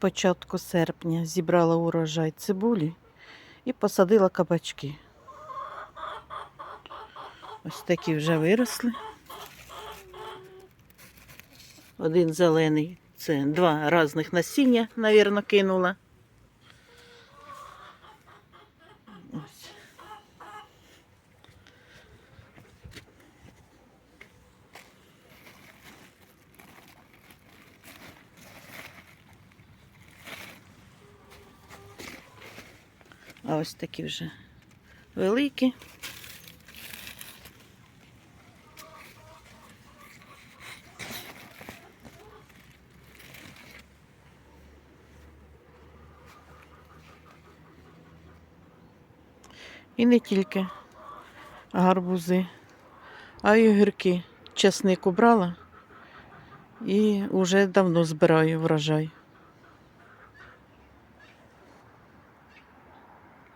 початку серпня зібрала урожай цибулі і посадила кабачки. Ось такі вже виросли. Один зелений, це два різних насіння, навірно, кинула. А ось такі вже великі. І не тільки гарбузи, а й огірки. Часник убрала і вже давно збираю врожай.